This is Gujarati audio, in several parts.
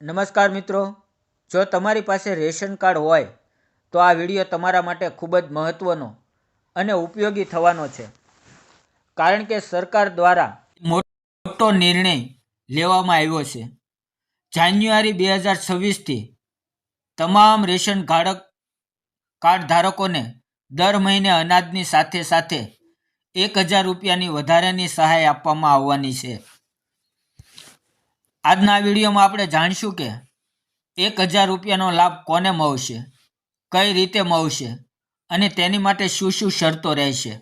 નમસ્કાર મિત્રો. જો તમારી પાસે રેશન કાર્ડ હોય, તો આ વીડિયો તમારા માટે ખૂબ જ મહત્ત્વનો અને ઉપયોગી થવાનો છે. કારણ કે સરકાર દ્વારા મોટો નિર્ણય લેવામાં આવ્યો છે. જાન્યુઆરી બે હજાર છવ્વીસથી તમામ રેશન કાર્ડ કાર્ડ ધારકોને દર મહિને અનાજની સાથે સાથે એક હજાર રૂપિયાની વધારાની સહાય આપવામાં આવવાની છે. આજના વિડીયોમાં આપણે જાણીશું કે એક હજાર રૂપિયાનો લાભ કોને મળશે, કઈ રીતે મળશે અને તેની માટે શું શું શરતો રહેશે.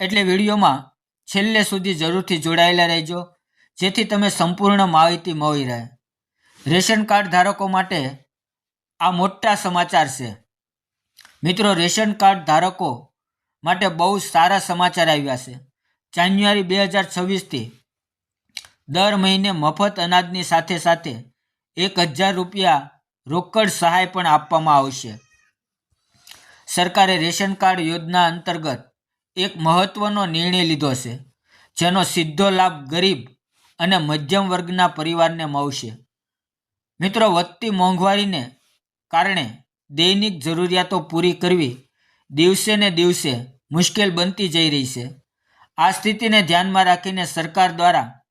એટલે વિડીયોમાં છેલ્લે સુધી જરૂરથી જોડાયેલા રહેજો, જેથી તમે સંપૂર્ણ માહિતી મળી રહે. રેશન કાર્ડ ધારકો માટે આ મોટા સમાચાર છે. મિત્રો, રેશન કાર્ડ ધારકો માટે બહુ સારા સમાચાર આવ્યા છે. જાન્યુઆરી બે હજાર છવ્વીસથી દર મહિને મફત અનાજની સાથે સાથે એક હજાર રૂપિયા રોકડ સહાય પણ આપવામાં આવશે. સરકારે રેશન કાર્ડ યોજના અંતર્ગત એક મહત્વનો નિર્ણય લીધો છે, જેનો સીધો લાભ ગરીબ અને મધ્યમ વર્ગના પરિવારને મળશે. મિત્રો, વધતી મોંઘવારીને કારણે દૈનિક જરૂરિયાતો પૂરી કરવી દિવસે ને દિવસે મુશ્કેલ બનતી જઈ રહી છે. આ સ્થિતિને ધ્યાનમાં રાખીને સરકાર દ્વારા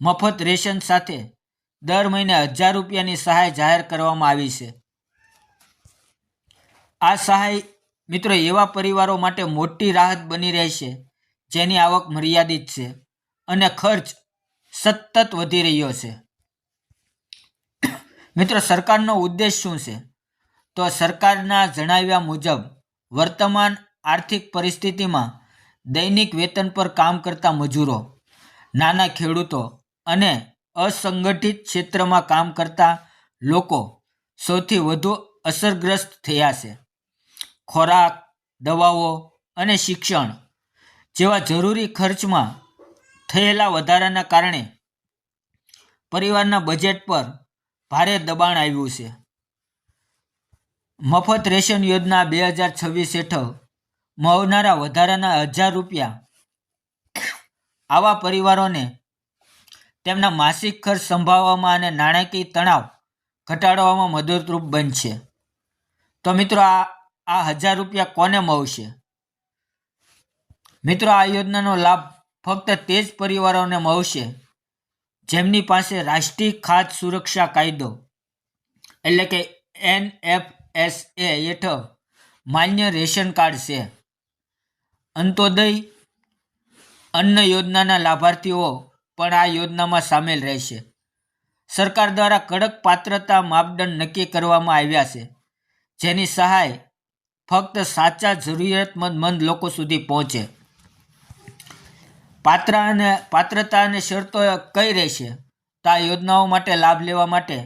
મફત રેશન સાથે દર મહિને હજાર રૂપિયાની સહાય જાહેર કરવામાં આવી છે. આ સહાય મિત્રો એવા પરિવારો માટે મોટી રાહત બની રહેશે જેની આવક મર્યાદિત છે અને ખર્ચ સતત વધી રહ્યો છે. મિત્રો, સરકારનો ઉદ્દેશ શું છે? તો સરકારના જણાવ્યા મુજબ, વર્તમાન આર્થિક પરિસ્થિતિમાં દૈનિક વેતન પર કામ કરતા મજૂરો, નાના ખેડૂતો અને અસંગઠિત ક્ષેત્રમાં કામ કરતા લોકો સૌથી વધુ અસરગ્રસ્ત થયા છે. ખોરાક, દવાઓ અને શિક્ષણ જેવા જરૂરી ખર્ચમાં થયેલા વધારાના કારણે પરિવારના બજેટ પર ભારે દબાણ આવ્યું છે. મફત રેશન યોજના બે હજાર છવ્વીસ હેઠળ મળનારા વધારાના હજાર રૂપિયા આવા પરિવારોને તેમના માસિક ખર્ચ સંભાળવામાં અને નાણાકીય તણાવ ઘટાડવામાં મદદરૂપ બનશે. તો મિત્રો, આ આ હજાર રૂપિયા કોને મળશે? મિત્રો, આ યોજનાનો લાભ ફક્ત તે જ પરિવારોને મળશે જેમની પાસે રાષ્ટ્રીય ખાદ્ય સુરક્ષા કાયદો એટલે કે એન એફ એસ એ હેઠળ માન્ય રેશન કાર્ડ છે. અંત્યોદય અન્ન યોજનાના લાભાર્થીઓ પણ આ યોજનામાં સામેલ રહેશે. સરકાર દ્વારા કડક પાત્રતા માપદંડ નક્કી કરવામાં આવ્યા છે, જેની સહાય ફક્ત સાચા જરૂરિયાતમંદ લોકો સુધી પહોંચે. પાત્ર અને પાત્રતા અને શરતો કઈ રહેશે? તો આ યોજનાઓ માટે લાભ લેવા માટે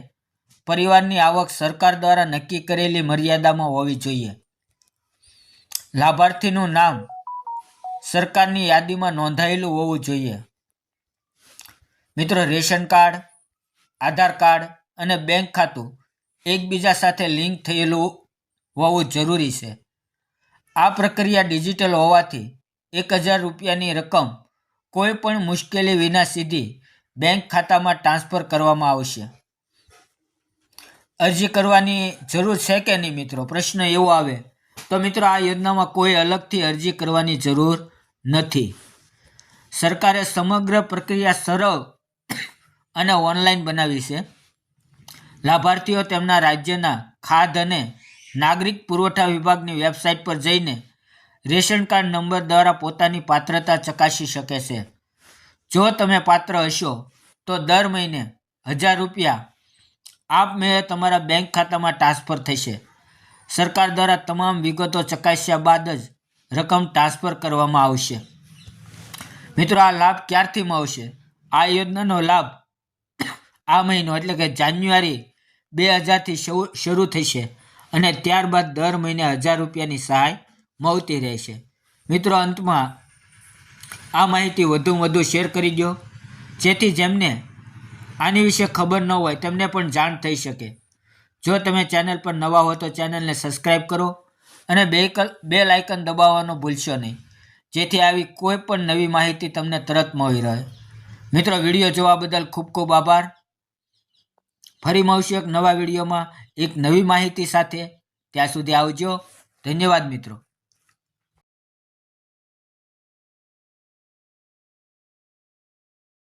પરિવારની આવક સરકાર દ્વારા નક્કી કરેલી મર્યાદામાં હોવી જોઈએ. લાભાર્થીનું નામ સરકારની યાદીમાં નોંધાયેલું હોવું જોઈએ. મિત્રો રેશન કાર્ડ, આધાર કાર્ડ અને બેંક ખાતું એકબીજા સાથે લિંક થયેલું હોવું જરૂરી છે. આ પ્રક્રિયા ડિજિટલ હોવાથી એક હજાર રૂપિયાની રકમ કોઈ પણ મુશ્કેલી વિના સીધી બેંક ખાતામાં ટ્રાન્સફર કરવામાં આવશે. અરજી કરવાની જરૂર છે કે નહીં મિત્રો? પ્રશ્ન એવો આવે, તો મિત્રો આ યોજનામાં કોઈ અલગથી અરજી કરવાની જરૂર નથી. સરકારે સમગ્ર પ્રક્રિયા સરળ અને ઓનલાઈન બનાવી છે. લાભાર્થીઓ તેમના રાજ્યના ખાદ્ય અને નાગરિક પુરવઠા વિભાગની વેબસાઇટ પર જઈને રેશન કાર્ડ નંબર દ્વારા પોતાની પાત્રતા ચકાસી શકે છે. જો તમે પાત્ર હશો, તો દર મહિને હજાર રૂપિયા આપમેળે તમારા બેંક ખાતામાં ટ્રાન્સફર થશે. સરકાર દ્વારા તમામ વિગતો ચકાસ્યા બાદ જ રકમ ટ્રાન્સફર કરવામાં આવશે. મિત્રો, આ લાભ ક્યારથી મળશે? આ યોજનાનો લાભ આ મહિનો, એટલે કે જાન્યુઆરી બે હજારથી શરૂ થશે અને ત્યારબાદ દર મહિને હજાર રૂપિયાની સહાય મળતી રહેશે. મિત્રો, અંતમાં આ માહિતી વધુમાં વધુ શેર કરી દો જેથી જેમને આની વિશે ખબર ન હોય, તેમને પણ જાણ થઈ શકે. જો તમે ચેનલ પર નવા હો તો ચેનલને સબસ્ક્રાઈબ કરો અને બે કલ, બે લાઇકન દબાવવાનું ભૂલશો નહીં, જેથી આવી કોઈ પણ નવી માહિતી તમને તરત મળી રહે. મિત્રો, વીડિયો જોવા બદલ ખૂબ ખૂબ આભાર. ફરી મળશું એક નવા વિડીયોમાં. એક નવી માહિતી સાથે. ત્યાં સુધી આવજો. ધન્યવાદ મિત્રો.